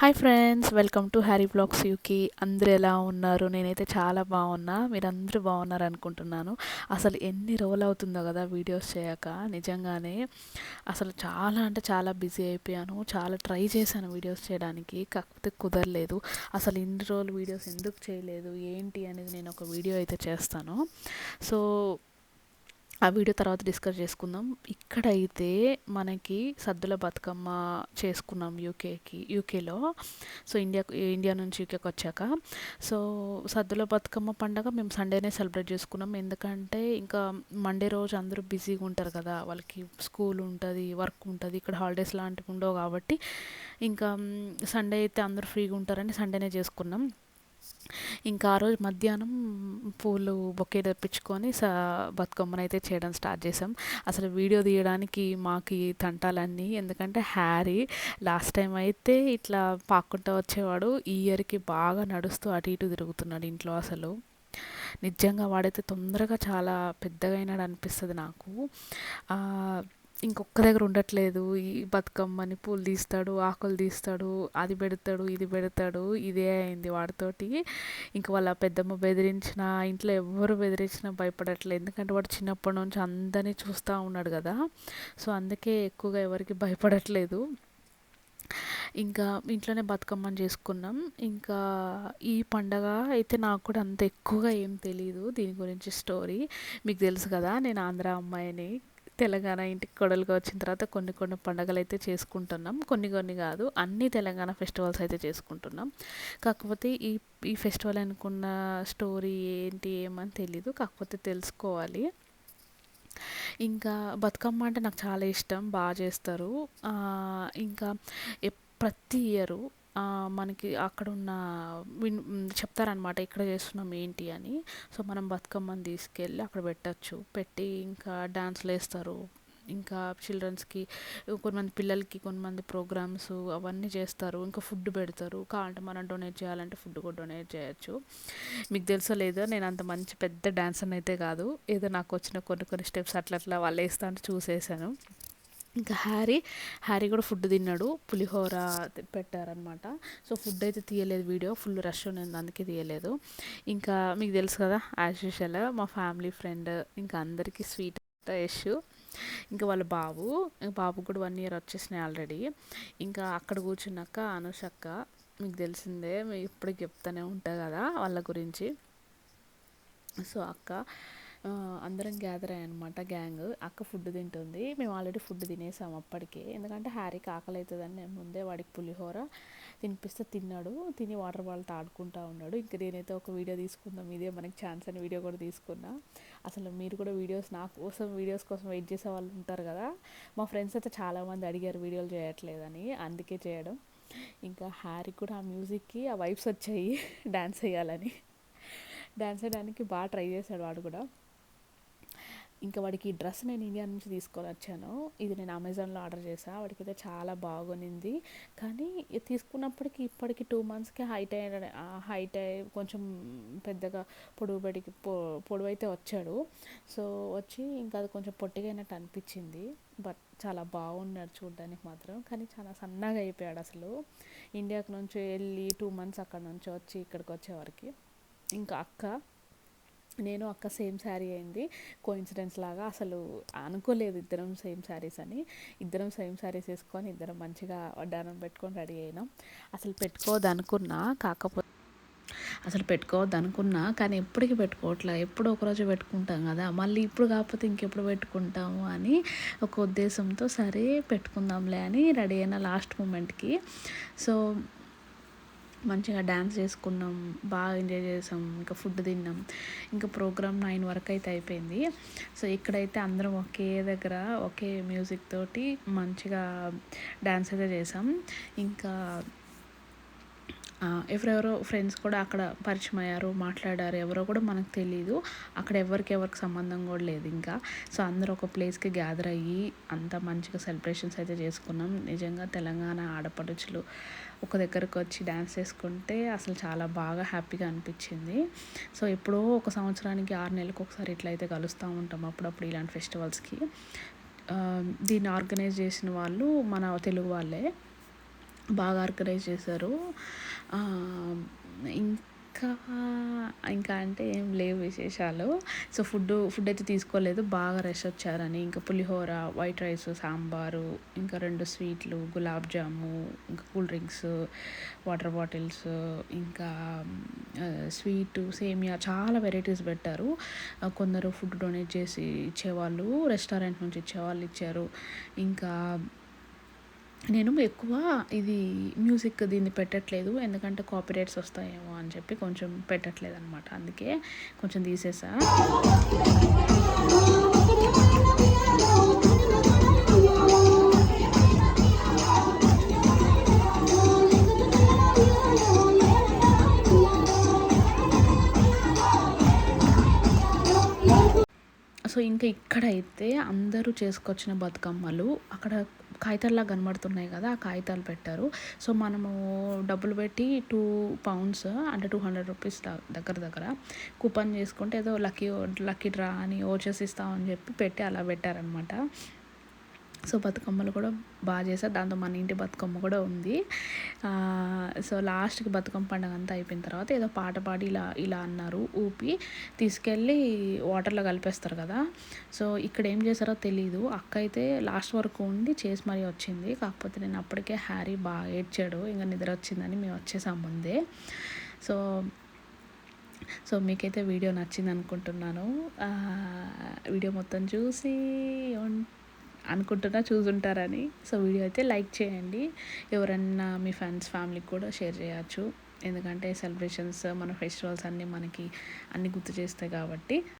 Hi friends welcome to Harry blogs యూకి. అందరూ ఎలా ఉన్నారు? నేనైతే చాలా బాగున్నా. మీరందరూ బాగున్నారు అనుకుంటున్నాను. అసలు ఎన్ని రోజులు అవుతుందో కదా వీడియోస్ చేయక. నిజంగానే అసలు చాలా అంటే చాలా బిజీ అయిపోయాను. చాలా ట్రై చేశాను వీడియోస్ చేయడానికి కాకపోతే కుదరలేదు. అసలు ఇన్ని రోజులు వీడియోస్ ఎందుకు చేయలేదు? ఏంటి అనేది నేను ఒక వీడియో అయితే చేస్తాను. సో ఆ వీడియో తర్వాత డిస్కస్ చేసుకుందాం. ఇక్కడైతే మనకి సద్దుల బతుకమ్మ చేసుకున్నాం యూకేకి యూకేలో. సో ఇండియా ఇండియా నుంచి యూకేకి వచ్చాక. సో సద్దుల బతుకమ్మ పండగ మేము సండేనే సెలబ్రేట్ చేసుకున్నాం. ఎందుకంటే ఇంకా మండే రోజు అందరూ బిజీగా ఉంటారు కదా. వాళ్ళకి స్కూల్ ఉంటుంది వర్క్ ఉంటుంది ఇక్కడ హాలిడేస్ లాంటివి ఉండవు కాబట్టి. ఇంకా సండే అయితే అందరూ ఫ్రీగా ఉంటారని సండేనే చేసుకున్నాం. ఇంకా ఆ రోజు మధ్యాహ్నం పూలు బొకే తెప్పించుకొని స బతుకమ్మను అయితే చేయడం స్టార్ట్ చేసాం అసలు వీడియో తీయడానికి మాకు ఈ తంటాలన్నీ ఎందుకంటే హ్యారీ లాస్ట్ టైం అయితే ఇట్లా పాక్కుంటూ వచ్చేవాడు ఈ ఇయర్కి బాగా నడుస్తూ అటు ఇటు తిరుగుతున్నాడు ఇంట్లో అసలు. నిజంగా వాడైతే తొందరగా చాలా పెద్దగా అయినాడు అనిపిస్తుంది నాకు ఇంకొక్క దగ్గర ఉండట్లేదు. ఈ బతుకమ్మని పూలు తీస్తాడు ఆకులు తీస్తాడు అది పెడతాడు ఇది పెడతాడు ఇదే అయింది వాడితోటి. ఇంక వాళ్ళ పెద్దమ్మ బెదిరించిన ఇంట్లో ఎవరు బెదిరించినా భయపడట్లేదు. ఎందుకంటే వాడు చిన్నప్పటి నుంచి అందరినీ చూస్తూ ఉన్నాడు కదా. సో అందుకే ఎక్కువగా ఎవరికి భయపడట్లేదు. ఇంకా ఇంట్లోనే బతుకమ్మని చేసుకున్నాం. ఇంకా ఈ పండగ అయితే నాకు కూడా అంత ఎక్కువగా ఏం తెలియదు దీని గురించి స్టోరీ. మీకు తెలుసు కదా నేను ఆంధ్ర అమ్మాయిని. తెలంగాణ ఇంటికి కొడలుగా వచ్చిన తర్వాత కొన్ని కొన్ని పండుగలు అయితే చేసుకుంటున్నాం. కొన్ని కొన్ని కాదు అన్ని తెలంగాణ ఫెస్టివల్స్ అయితే చేసుకుంటున్నాం. కాకపోతే ఈ ఈ ఫెస్టివల్ అనుకున్న స్టోరీ ఏంటి ఏమని తెలీదు కాకపోతే తెలుసుకోవాలి. ఇంకా బతుకమ్మ అంటే నాకు చాలా ఇష్టం బాగా చేస్తారు. ఇంకా ప్రతి ఇయరు మనకి అక్కడ ఉన్న విన్ చెప్తారనమాట ఇక్కడ చేస్తున్నాం ఏంటి అని. సో మనం బతుకమ్మని తీసుకెళ్ళి అక్కడ పెట్టచ్చు. పెట్టి ఇంకా డాన్స్లు వేస్తారు ఇంకా చిల్డ్రన్స్కి కొంతమంది పిల్లలకి కొంతమంది ప్రోగ్రామ్స్ అవన్నీ చేస్తారు. ఇంకా ఫుడ్ పెడతారు. కావాలంటే మనం డొనేట్ చేయాలంటే ఫుడ్ కూడా డొనేట్ చేయొచ్చు. మీకు తెలుసో లేదో నేను అంత మంచి పెద్ద డాన్సర్ అయితే కాదు. ఏదో నాకు వచ్చిన కొన్ని కొన్ని స్టెప్స్ అట్లా అట్లా వాళ్ళు వేస్తా అంటే చూసేసాను. ఇంకా హ్యారీ హ్యారీ కూడా ఫుడ్ తిన్నాడు. పులిహోర పెట్టారనమాట సో ఫుడ్ అయితే తీయలేదు వీడియో. ఫుల్ రష్ ఉన్నది అందుకే తీయలేదు. ఇంకా మీకు తెలుసు కదా యాజ్ యూజువల్ మా ఫ్యామిలీ ఫ్రెండ్ ఇంకా అందరికీ స్వీట్ ఇష్యూ. ఇంకా వాళ్ళ బాబు బాబు కూడా వన్ ఇయర్ వచ్చేసినాయి ఆల్రెడీ. ఇంకా అక్కడ కూర్చున్నాక అనుషక్క మీకు తెలిసిందే మీకు ఇప్పటికి చెప్తూనే ఉంటా కదా వాళ్ళ గురించి. సో అక్క అందరం గ్యాదర్ అయ్యనమాట గ్యాంగ్ అక్క ఫుడ్ తింటుంది. మేము ఆల్రెడీ ఫుడ్ తినేసాం అప్పటికే. ఎందుకంటే హ్యారీకి ఆకలి అవుతుందని నేను ముందే వాడికి పులిహోర తినిపిస్తే తిన్నాడు. తిని వాటర్ బాల్తో ఆడుకుంటా ఉన్నాడు. ఇంక నేనైతే ఒక వీడియో తీసుకుందాం. ఇదే మనకి ఛాన్స్ అని వీడియో కూడా తీసుకున్నా. అసలు మీరు కూడా వీడియోస్ నా కోసం వీడియోస్ కోసం వెయిట్ చేసే వాళ్ళు ఉంటారు కదా. మా ఫ్రెండ్స్ అయితే చాలామంది అడిగారు వీడియోలు చేయట్లేదని. అందుకే చేయడం. ఇంకా హ్యారీ కూడా ఆ మ్యూజిక్కి ఆ వైబ్స్ వచ్చాయి. డ్యాన్స్ వేయాలని డ్యాన్స్ వేయడానికి బాగా ట్రై చేశాడు వాడు కూడా. ఇంకా వాడికి ఈ డ్రెస్ నేను ఇండియా నుంచి తీసుకొని వచ్చాను ఇది నేను అమెజాన్లో ఆర్డర్ చేశాను వాడికి అయితే చాలా బాగునింది. కానీ తీసుకున్నప్పటికి ఇప్పటికి టూ మంత్స్కి హైట్ అయిన హైట్ అయ్యి కొంచెం పెద్దగా పొడుగు బడికి పొ పొడవైతే వచ్చాడు. సో వచ్చి ఇంకా అది కొంచెం పొట్టిగైనట్టు అనిపించింది. బట్ చాలా బాగున్నాడు చూడడానికి మాత్రం. కానీ చాలా సన్నగా అయిపోయాడు అసలు. ఇండియాకి నుంచి వెళ్ళి టూ మంత్స్ అక్కడ నుంచి వచ్చి ఇక్కడికి వచ్చేవారికి ఇంకా అక్క నేను అక్క సేమ్ శారీ అయింది. కోయిన్సిడెన్స్ లాగా అసలు అనుకోలేదు ఇద్దరం సేమ్ శారీస్ అని. ఇద్దరం సేమ్ శారీస్ వేసుకొని ఇద్దరం మంచిగా వడ్డానం పెట్టుకొని రెడీ అయినాం. అసలు పెట్టుకోదనుకున్నా కాకపోతే అసలు పెట్టుకోవద్దు అనుకున్నా కానీ ఎప్పటికీ పెట్టుకోవట్లే. ఎప్పుడు ఒకరోజు పెట్టుకుంటాం కదా. మళ్ళీ ఇప్పుడు కాకపోతే ఇంకెప్పుడు పెట్టుకుంటాము అని ఒక ఉద్దేశంతో సరే పెట్టుకుందాంలే అని రెడీ అయిన లాస్ట్ మూమెంట్కి. సో మంచిగా డ్యాన్స్ చేసుకున్నాం బాగా ఎంజాయ్ చేసాం ఇంకా ఫుడ్ తిన్నాం. ఇంకా ప్రోగ్రామ్ నైన్ వరకు అయితే అయిపోయింది. సో ఇక్కడైతే అందరం ఒకే దగ్గర ఒకే మ్యూజిక్ తోటి మంచిగా డ్యాన్స్ అయితే చేసాం. ఇంకా ఎవరెవరో ఫ్రెండ్స్ కూడా అక్కడ పరిచయం అయ్యారు మాట్లాడారు ఎవరో కూడా మనకు తెలియదు అక్కడ ఎవరికి ఎవరికి సంబంధం కూడా లేదు ఇంకా. సో అందరూ ఒక ప్లేస్కి గ్యాదర్ అయ్యి అంత మంచిగా సెలబ్రేషన్స్ అయితే చేసుకున్నాం. నిజంగా తెలంగాణ ఆడపడుచులు ఒక దగ్గరకు వచ్చి డ్యాన్స్ చేసుకుంటే అసలు చాలా బాగా హ్యాపీగా అనిపించింది. సో ఎప్పుడో ఒక సంవత్సరానికి ఆరు నెలలకు ఒకసారి ఇట్లయితే కలుస్తూ ఉంటాం అప్పుడప్పుడు ఇలాంటి ఫెస్టివల్స్కి దీన్ని ఆర్గనైజ్ చేసిన వాళ్ళు మన తెలుగు వాళ్ళే. బాగా ఆర్గనైజ్ చేశారు. ఇంకా ఇంకా అంటే ఏం లేవు విశేషాలు. సో ఫుడ్ ఫుడ్ అయితే తీసుకోలేదు. బాగా రష్ వచ్చారని. ఇంకా పులిహోర వైట్ రైస్ సాంబారు ఇంకా రెండు స్వీట్లు గులాబ్ జాము ఇంకా కూల్ డ్రింక్స్ వాటర్ బాటిల్స్ ఇంకా స్వీట్ సేమియా చాలా వెరైటీస్ పెట్టారు. కొందరు ఫుడ్ డొనేట్ చేసి ఇచ్చేవాళ్ళు రెస్టారెంట్ నుంచి ఇచ్చేవాళ్ళు ఇచ్చారు. ఇంకా నేను ఎక్కువ ఇది మ్యూజిక్ దీన్ని పెట్టట్లేదు. ఎందుకంటే కాపీరైట్స్ వస్తాయేమో అని చెప్పి కొంచెం పెట్టట్లేదు అనమాట అందుకే కొంచెం తీసేసా. సో ఇంకా ఇక్కడైతే అందరూ చేసుకొచ్చిన బతుకమ్మలు అక్కడ కాగితాల్లా కనబడుతున్నాయి కదా ఆ కాగితాలు పెట్టారు. సో మనము డబ్బులు పెట్టి టూ పౌండ్స్ అంటే టూ హండ్రెడ్ రూపీస్ దగ్గర దగ్గర కూపన్ చేసుకుంటే ఏదో లక్కీ లక్కీ డ్రా అని ఓచెస్ ఇస్తామని చెప్పి పెట్టి అలా పెట్టారనమాట సో బతుకమ్మలు కూడా బాగా చేశారు. దాంతో మన ఇంటి బతుకమ్మ కూడా ఉంది. సో లాస్ట్కి బతుకమ్మ పండుగ అంతా అయిపోయిన తర్వాత ఏదో పాట పాడి ఇలా ఇలా అన్నారు ఊపి. తీసుకెళ్ళి వాటర్లో కలిపేస్తారు కదా. సో ఇక్కడ ఏం చేశారో తెలీదు. అక్క అయితే లాస్ట్ వరకు ఉండి చేసి మరీ వచ్చింది. కాకపోతే నేను అప్పటికే హ్యారీ బాగా ఏడ్చాడు. ఇంకా నిద్ర వచ్చిందని మేము వచ్చేసాం ముందే. సో సో మీకైతే వీడియో నచ్చింది అనుకుంటున్నాను వీడియో మొత్తం చూసి ఉన్- అనుకుంటున్నా చూసుంటారని. సో వీడియో అయితే లైక్ చేయండి. ఎవరన్నా మీ ఫ్రెండ్స్ ఫ్యామిలీకి కూడా షేర్ చేయొచ్చు. ఎందుకంటే సెలబ్రేషన్స్ మన ఫెస్టివల్స్ అన్నీ మనకి అన్నీ గుర్తు చేస్తాయి కాబట్టి.